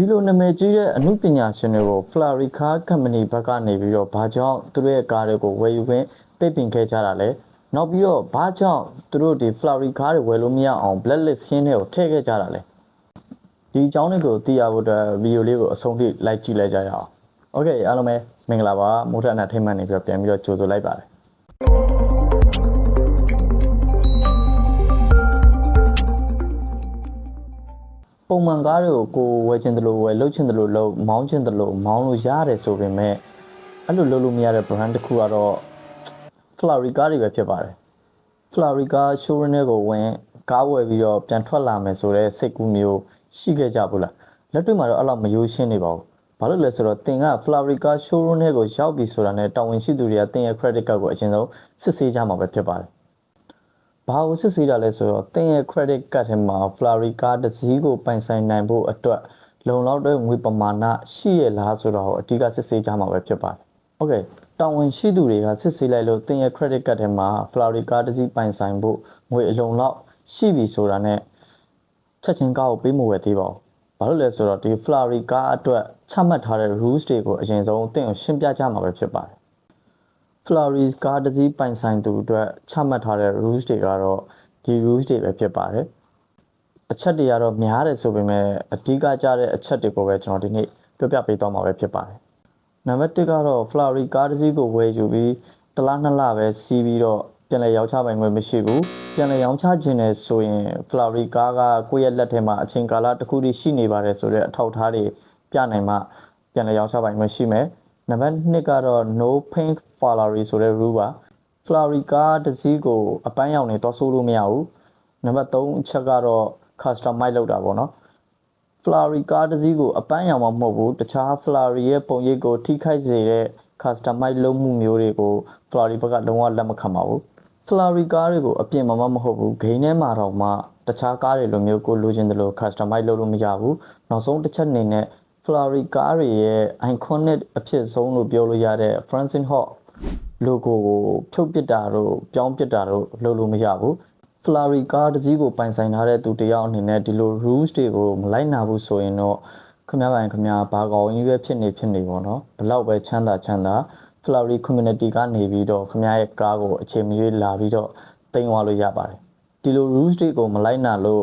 ဒီလိုနာမည်ကြီးတဲ့အမှုပညာရှင်တွေကို Florica Company ဘက်ကနေပြီးတော့ဘာကြောင့်သူတို့ရဲ့ကားတွေကိုဝယ်ယူခွင့်ပိတ်ပင်ခဲ့ကြတာလဲနောက်ပြီးတော့ဘာကြောင့်သူတို့ဒီ Florica တွေဝယ်လို့မရအောင် blacklist ရှင်းတွေကိုထည့်ခဲ့ကြတာလဲဒီအကြောင်းတွေကိုသိရဖို့အတွက်ဗီဒီယိုလေးကိုအဆုံးထိလိုက်ကြည့်လိုက်ကြရအောင် Okay အားလုံးပဲမင်္ဂလာပါမိုးထအနာထိမ့်မှန်နေပြီးတော့ပြန်ပြီးတော့ကြိုဆိုလိုက်ပါတယ် ပုံမှန်ကားတွေကိုကိုယ်ဝယ်ချင်တယ်လို့ဝယ်လှုပ်ချင်တယ်လို့လှုပ်မောင်းချင်တယ်လို့မောင်းလို့ရတယ်ဆိုပေမဲ့အဲ့လိုလှုပ်လို့မရတဲ့ brand တစ်ခုကတော့ Flurry ကားတွေပဲဖြစ်ပါတယ် Flurry ကား showroom တွေကိုဝင်ကားဝယ်ပြီးတော့ပြန်ထွက်လာမယ်ဆိုတော့စိတ်ကူးမျိုးရှိခဲ့ကြဘူးလားလက်တွေ့မှာတော့အဲ့လောက်မရိုးရှင်းနေပါဘူးဘာလို့လဲဆိုတော့တင်က Flurry ကား showroom တွေကိုရောက်ပြီဆိုတာနဲ့တာဝန်ရှိသူတွေကတင်ရဲ့ credit card ကိုအရင်ဆုံးစစ်ဆေးကြမှာပဲဖြစ်ပါတယ် ဘာကိုစစ်ဆေးတာလဲဆိုတော့တင်ရဲ့ credit card ထဲမှာ Flurry card တစ်စီးကိုပိုင်ဆိုင်နိုင်ဖို့အတွက်လုံလောက်တဲ့ငွေပမာဏရှိရလားဆိုတော့အဓိကစစ်ဆေးကြမှာပဲဖြစ်ပါတယ်။ Okay တာဝန်ရှိသူတွေကစစ်ဆေးလိုက်လို့တင်ရဲ့ credit card ထဲမှာ Flurry card တစ်စီးပိုင်ဆိုင်ဖို့ငွေအလုံလောက်ရှိပြီဆိုတာနဲ့ချက်ချင်းကားကိုပေးမဝယ်သေးပါဘူး။ဘာလို့လဲဆိုတော့ဒီ Flurry card အတွက်ချမှတ်ထားတဲ့ rules တွေကိုအရင်ဆုံးတင်ကိုရှင်းပြကြမှာပဲဖြစ်ပါတယ်။ Flurries ကားတစ်စီးပိုင်ဆိုင်သူအတွက်ချမှတ်ထားတဲ့ rules တွေကတော့ဒီ rules တွေပဲဖြစ်ပါတယ်။အချက်တွေကတော့များတယ်ဆိုပေမဲ့အဓိကကျတဲ့အချက်တွေကိုပဲကျွန်တော်ဒီနေ့ပြောပြပေးသွားမှာပဲဖြစ်ပါတယ်။နံပါတ်1ကတော့ Flurry ကားတစ်စီးကိုဝယ်ယူပြီးတစ်လားနှစ်လပဲစီးပြီးတော့ပြန်လည်ရောင်းချပိုင်ခွင့်မရှိဘူး။ပြန်လည်ရောင်းချခြင်းနဲ့ဆိုရင် Flurry ကားကကိုယ့်ရဲ့လက်ထဲမှာအချိန်ကာလတစ်ခုတည်းရှိနေပါတယ်ဆိုတဲ့အထောက်အထားတွေပြနိုင်မှပြန်လည်ရောင်းချပိုင်ခွင့်ရှိမယ်။ နံပါတ်2ကတော့ no pink Ferrari ဆိုတဲ့ rule ပါ Ferrari ကားတစ်စီးကိုအပန်းရောင်နေတော့ဆိုးလို့မရဘူးနံပါတ်3အချက်ကတော့ customize လုပ်တာပေါ့နော် Ferrari ကားတစ်စီးကိုအပန်းရောင်မှမဟုတ်ဘူးတခြား Ferrari ရဲ့ပုံရိပ်ကိုထိခိုက်စေတဲ့ customize လုပ်မှုမျိုးတွေကို Ferrari ဘက်ကလုံးဝလက်မခံပါဘူး Ferrari ကားတွေကိုအပြင်မှာမှမဟုတ်ဘူးဂိမ်းထဲမှာတော့မှတခြားကားတွေလိုမျိုးကိုလိုချင်တယ်လို့ customize လုပ်လို့မရဘူးနောက်ဆုံးတစ်ချက်အနေနဲ့ Ferrari ကားတွေရဲ့ iconic အဖြစ်ဆုံးလို့ပြောလို့ရတဲ့ Francine Hawk logo ကိုဖြုတ်ပစ်တာတို့ပြောင်းပစ်တာတို့လုပ်လို့မရဘူး Ferrari ကားတစ်စီးကိုပိုင်ဆိုင်ထားတဲ့သူတစ်ယောက်အနေနဲ့ဒီလို rules တွေကိုမလိုက်နာဘူးဆိုရင်တော့ခမရပိုင်ခမရဘာကောင်ကြီးပဲဖြစ်နေဖြစ်နေပေါ့နော်ဘလောက်ပဲချမ်းသာချမ်းသာ Ferrari community ကနေပြီးတော့ခမရရဲ့ကားကိုအချိန်မရွေးလာပြီးတော့တင်သွားလို့ရပါတယ်ဒီလို rules တွေကိုမလိုက်နာလို့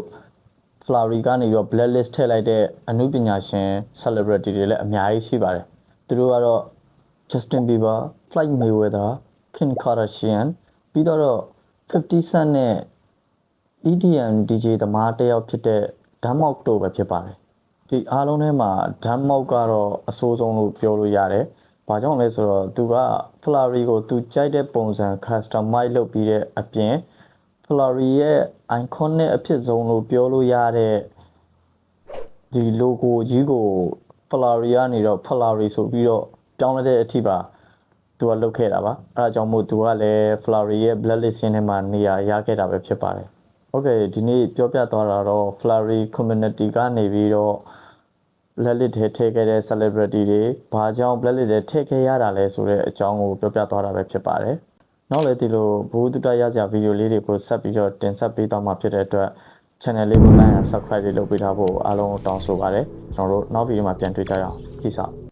Flowery ကနေပြီးတော့ blacklist ထည့်လိုက်တဲ့အမှုပညာရှင် celebrity တွေလည်းအများကြီးရှိပါတယ်သူတို့ကတော့ Justin Bieber, Floyd Mayweather, Kim Kardashian ပြီးတော့50 Cent နဲ့ EDM DJ သမားတစ်ယောက်ဖြစ်တဲ့ Damok တို့ပဲဖြစ်ပါတယ်ဒီအားလုံးထဲမှာ Damok ကတော့အဆိုးဆုံးလို့ပြောလို့ရတယ်ဘာကြောင့်လဲဆိုတော့သူက Flowery ကိုသူကြိုက်တဲ့ပုံစံ customize လုပ်ပြီးတဲ့အပြင် Flowery ရဲ့ iconic အဖြစ်ဆုံးလို့ပြောလို့ရတဲ့ဒီ logo ကြီးကို Flowery ကနေတော့ Flowery ဆိုပြီးတော့ပြောင်းလဲတဲ့အထိပါသူကလုပ်ခဲ့တာပါအဲဒါကြောင့်မို့သူကလည်း Flowery ရဲ့ blacklist ထဲမှာနေရာရခဲ့တာပဲဖြစ်ပါတယ်။ Okay ဒီနေ့ပြောပြသွားတာတော့ Flowery community ကနေပြီးတော့ blacklist ထဲထည့်ခဲ့တဲ့ celebrity တွေဘာကြောင့် blacklist ထဲထည့်ခဲ့ရတာလဲဆိုတဲ့အကြောင်းကိုပြောပြသွားတာပဲဖြစ်ပါတယ်။ နောက်လည်းဒီလိုဘူတုတရစရာဗီဒီယိုလေးတွေကိုဆက်ပြီးတော့တင်ဆက်ပေးသွားမှာဖြစ်တဲ့အတွက် channel လေးကို like and subscribe လေးလုပ်ပေးထားဖို့အားလုံးကိုတောင်းဆိုပါတယ်။ကျွန်တော်တို့နောက်ဗီဒီယိုမှာပြန်တွေ့ကြရအောင်။ကြည့်စား